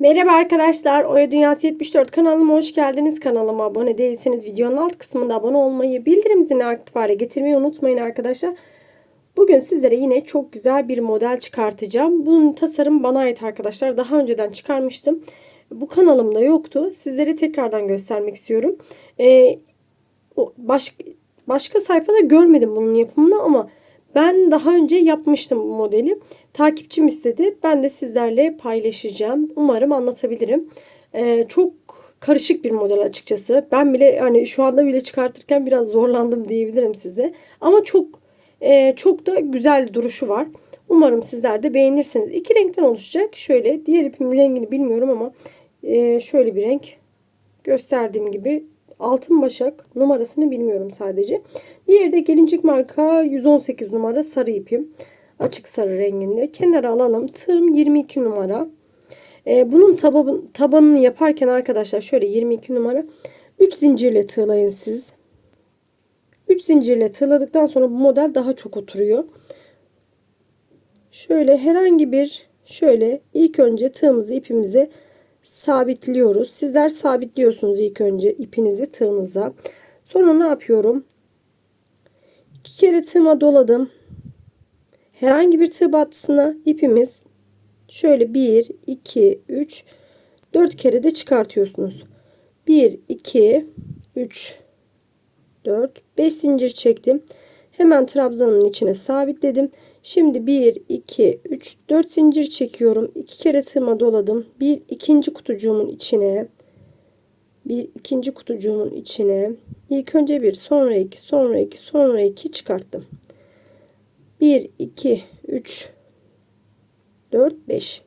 Merhaba arkadaşlar, Oya Dünyası 74 kanalıma hoş geldiniz. Kanalıma abone değilseniz videonun alt kısmında abone olmayı, bildirim zilini aktif hale getirmeyi unutmayın arkadaşlar. Bugün sizlere yine çok güzel bir model çıkartacağım. Bunun tasarım bana ait arkadaşlar. Daha önceden çıkarmıştım. Bu kanalımda yoktu. Sizlere tekrardan göstermek istiyorum. Ee, baş, başka sayfada görmedim bunun yapımını ama ben daha önce yapmıştım bu modeli. Takipçim istedi. Ben de sizlerle paylaşacağım. Umarım anlatabilirim. Ee, çok karışık bir model açıkçası. Ben bile hani şu anda bile çıkartırken biraz zorlandım diyebilirim size. Ama çok e, çok da güzel duruşu var. Umarım sizler de beğenirsiniz. İki renkten oluşacak. Şöyle diğer ipimin rengini bilmiyorum ama e, şöyle bir renk gösterdiğim gibi altın başak numarasını bilmiyorum sadece. Diğeri de gelincik marka 118 numara sarı ipim. Açık sarı renginde. Kenara alalım. Tığım 22 numara. Ee, bunun tabanı, tabanını yaparken arkadaşlar şöyle 22 numara 3 zincirle tığlayın siz. 3 zincirle tığladıktan sonra bu model daha çok oturuyor. Şöyle herhangi bir şöyle ilk önce tığımızı ipimize sabitliyoruz. Sizler sabitliyorsunuz ilk önce ipinizi tığınıza. Sonra ne yapıyorum? İki kere tığıma doladım. Herhangi bir tığ battısına ipimiz şöyle 1, 2, 3, 4 kere de çıkartıyorsunuz. 1, 2, 3, 4, 5 zincir çektim. Hemen trabzanın içine sabitledim. Şimdi 1, 2, 3, 4 zincir çekiyorum. 2 kere tığıma doladım. Bir ikinci kutucuğumun içine. Bir ikinci kutucuğumun içine. İlk önce bir, sonra iki, sonra iki, sonra iki çıkarttım. 1, 2, 3, 4, 5.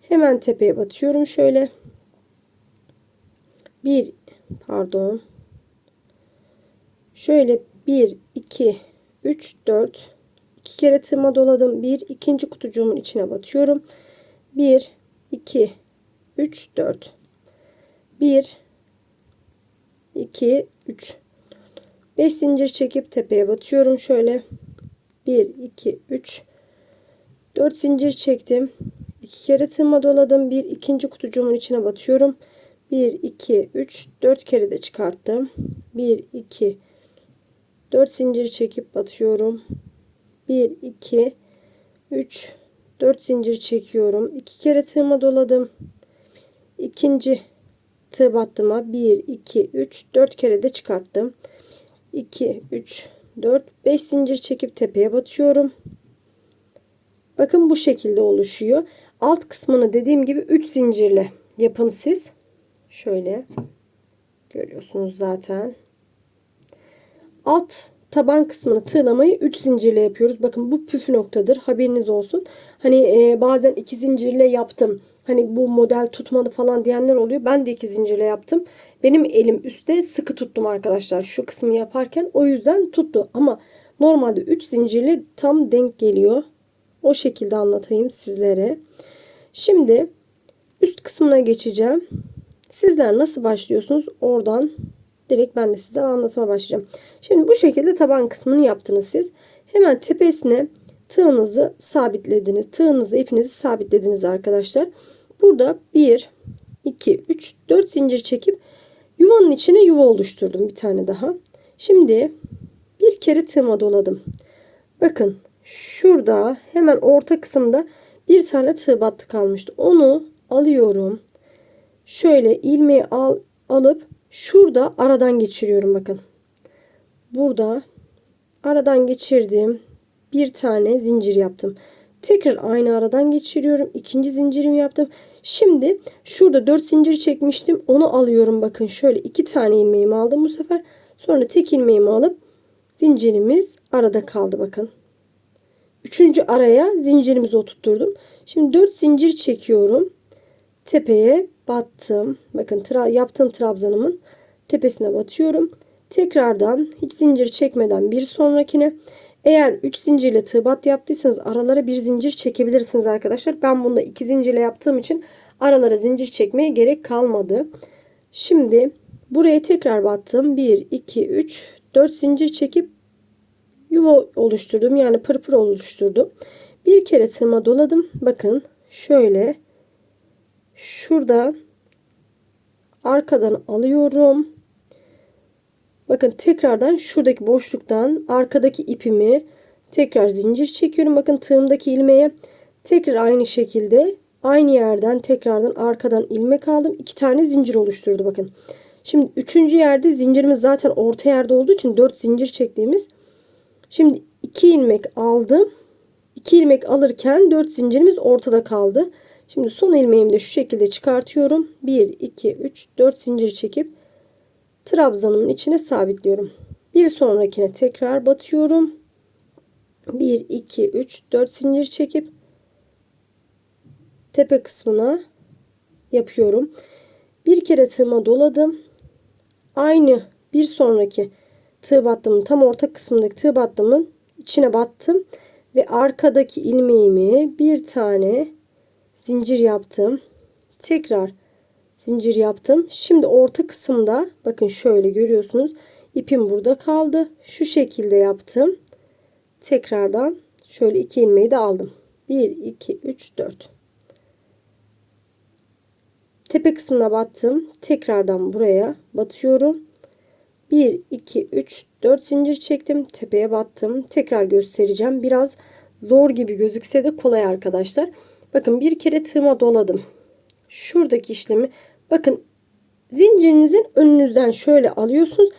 Hemen tepeye batıyorum şöyle. 1, pardon. Şöyle 1, 2, 3, 4, 2 kere tığıma doladım. 1 ikinci kutucuğumun içine batıyorum. 1 2 3 4 1 2 3 5 zincir çekip tepeye batıyorum şöyle. 1 2 3 4 zincir çektim. 2 kere tığıma doladım. 1 ikinci kutucuğumun içine batıyorum. 1 2 3 4 kere de çıkarttım. 1 2 4 zincir çekip batıyorum. 1 2 3 4 zincir çekiyorum. 2 kere tığıma doladım. İkinci tığ battıma 1 2 3 4 kere de çıkarttım. 2 3 4 5 zincir çekip tepeye batıyorum. Bakın bu şekilde oluşuyor. Alt kısmını dediğim gibi 3 zincirle yapın siz. Şöyle görüyorsunuz zaten. Alt taban kısmını tığlamayı 3 zincirle yapıyoruz. Bakın bu püf noktadır. Haberiniz olsun. Hani e, bazen 2 zincirle yaptım. Hani bu model tutmadı falan diyenler oluyor. Ben de 2 zincirle yaptım. Benim elim üstte sıkı tuttum arkadaşlar. Şu kısmı yaparken o yüzden tuttu. Ama normalde 3 zincirle tam denk geliyor. O şekilde anlatayım sizlere. Şimdi üst kısmına geçeceğim. Sizler nasıl başlıyorsunuz? Oradan Direkt ben de size anlatma başlayacağım. Şimdi bu şekilde taban kısmını yaptınız siz. Hemen tepesine tığınızı sabitlediniz. Tığınızı ipinizi sabitlediniz arkadaşlar. Burada 1, 2, 3, 4 zincir çekip yuvanın içine yuva oluşturdum bir tane daha. Şimdi bir kere tığıma doladım. Bakın şurada hemen orta kısımda bir tane tığ battı kalmıştı. Onu alıyorum. Şöyle ilmeği al, alıp Şurada aradan geçiriyorum bakın. Burada aradan geçirdim. Bir tane zincir yaptım. Tekrar aynı aradan geçiriyorum. İkinci zincirimi yaptım. Şimdi şurada dört zincir çekmiştim. Onu alıyorum bakın. Şöyle iki tane ilmeğimi aldım bu sefer. Sonra tek ilmeğimi alıp zincirimiz arada kaldı bakın. Üçüncü araya zincirimizi oturtturdum. Şimdi dört zincir çekiyorum. Tepeye battım. Bakın tra yaptığım trabzanımın tepesine batıyorum. Tekrardan hiç zincir çekmeden bir sonrakine eğer 3 zincirle tığ bat yaptıysanız aralara bir zincir çekebilirsiniz arkadaşlar. Ben bunda 2 zincirle yaptığım için aralara zincir çekmeye gerek kalmadı. Şimdi buraya tekrar battım. 1, 2, 3, 4 zincir çekip yuva oluşturdum. Yani pırpır oluşturdum. Bir kere tığıma doladım. Bakın şöyle şurada arkadan alıyorum. Bakın tekrardan şuradaki boşluktan arkadaki ipimi tekrar zincir çekiyorum. Bakın tığımdaki ilmeğe tekrar aynı şekilde aynı yerden tekrardan arkadan ilmek aldım. iki tane zincir oluşturdu bakın. Şimdi üçüncü yerde zincirimiz zaten orta yerde olduğu için dört zincir çektiğimiz. Şimdi iki ilmek aldım. 2 ilmek alırken 4 zincirimiz ortada kaldı. Şimdi son ilmeğimi de şu şekilde çıkartıyorum. 1, 2, 3, 4 zincir çekip trabzanımın içine sabitliyorum. Bir sonrakine tekrar batıyorum. 1, 2, 3, 4 zincir çekip tepe kısmına yapıyorum. Bir kere tığıma doladım. Aynı bir sonraki tığ battımın tam orta kısmındaki tığ battımın içine battım ve arkadaki ilmeğimi bir tane zincir yaptım. Tekrar zincir yaptım. Şimdi orta kısımda bakın şöyle görüyorsunuz. ipim burada kaldı. Şu şekilde yaptım. Tekrardan şöyle iki ilmeği de aldım. 1 2 3 4 Tepe kısmına battım. Tekrardan buraya batıyorum. 1 2 3 4 zincir çektim. Tepeye battım. Tekrar göstereceğim. Biraz zor gibi gözükse de kolay arkadaşlar. Bakın bir kere tığıma doladım. Şuradaki işlemi bakın zincirinizin önünüzden şöyle alıyorsunuz.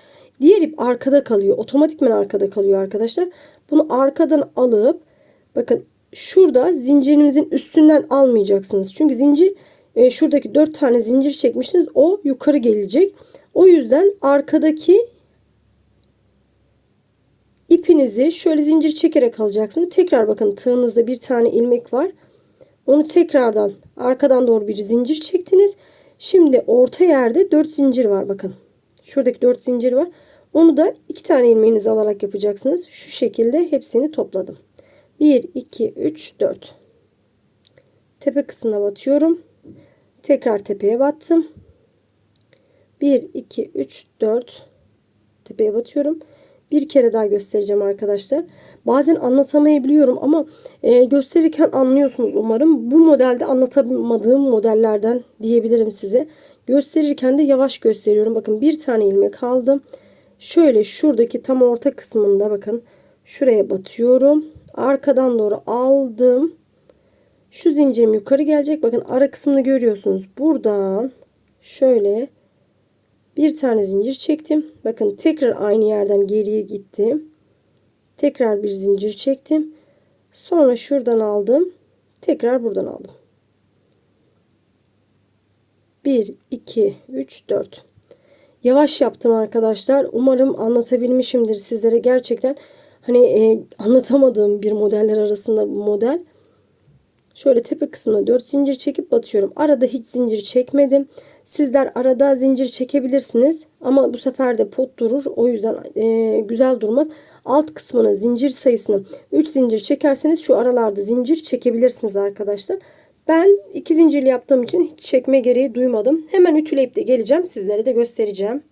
Diğer ip arkada kalıyor. Otomatikmen arkada kalıyor arkadaşlar. Bunu arkadan alıp bakın şurada zincirinizin üstünden almayacaksınız. Çünkü zincir e, şuradaki 4 tane zincir çekmişsiniz. O yukarı gelecek. O yüzden arkadaki ipinizi şöyle zincir çekerek alacaksınız. Tekrar bakın tığınızda bir tane ilmek var. Onu tekrardan arkadan doğru bir zincir çektiniz. Şimdi orta yerde 4 zincir var bakın. Şuradaki 4 zincir var. Onu da 2 tane ilmeğinizi alarak yapacaksınız. Şu şekilde hepsini topladım. 1 2 3 4. Tepe kısmına batıyorum. Tekrar tepeye battım. 1 2 3 4 tepeye batıyorum. Bir kere daha göstereceğim arkadaşlar. Bazen anlatamayabiliyorum ama e, gösterirken anlıyorsunuz umarım. Bu modelde anlatamadığım modellerden diyebilirim size. Gösterirken de yavaş gösteriyorum. Bakın bir tane ilmek aldım. Şöyle şuradaki tam orta kısmında bakın. Şuraya batıyorum. Arkadan doğru aldım. Şu zincirim yukarı gelecek. Bakın ara kısmını görüyorsunuz. Buradan şöyle bir tane zincir çektim. Bakın tekrar aynı yerden geriye gittim. Tekrar bir zincir çektim. Sonra şuradan aldım. Tekrar buradan aldım. 1, 2, 3, 4. Yavaş yaptım arkadaşlar. Umarım anlatabilmişimdir sizlere. Gerçekten hani e, anlatamadığım bir modeller arasında bu model. Şöyle tepe kısmına 4 zincir çekip batıyorum. Arada hiç zincir çekmedim. Sizler arada zincir çekebilirsiniz. Ama bu sefer de pot durur. O yüzden e, güzel durmaz. Alt kısmına zincir sayısını 3 zincir çekerseniz şu aralarda zincir çekebilirsiniz arkadaşlar. Ben iki zincirli yaptığım için hiç çekme gereği duymadım. Hemen ütüleyip de geleceğim. Sizlere de göstereceğim.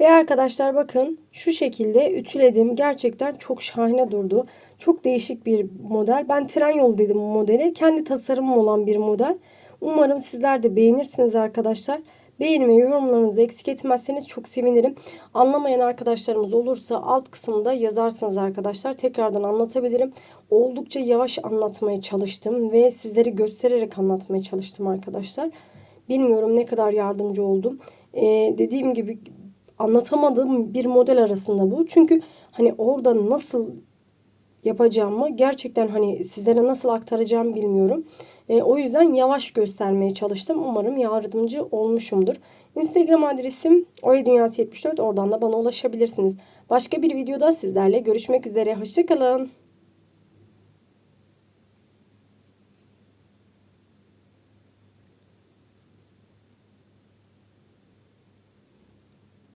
Ve arkadaşlar bakın şu şekilde ütüledim. Gerçekten çok şahane durdu. Çok değişik bir model. Ben tren yol dedim bu modeli. Kendi tasarımım olan bir model. Umarım sizler de beğenirsiniz arkadaşlar. Beğeni yorumlarınızı eksik etmezseniz çok sevinirim. Anlamayan arkadaşlarımız olursa alt kısımda yazarsınız arkadaşlar. Tekrardan anlatabilirim. Oldukça yavaş anlatmaya çalıştım ve sizleri göstererek anlatmaya çalıştım arkadaşlar. Bilmiyorum ne kadar yardımcı oldum. Ee, dediğim gibi anlatamadığım bir model arasında bu. Çünkü hani orada nasıl yapacağımı gerçekten hani sizlere nasıl aktaracağımı bilmiyorum. E, o yüzden yavaş göstermeye çalıştım. Umarım yardımcı olmuşumdur. Instagram adresim oyadunyası74 oradan da bana ulaşabilirsiniz. Başka bir videoda sizlerle görüşmek üzere. Hoşçakalın.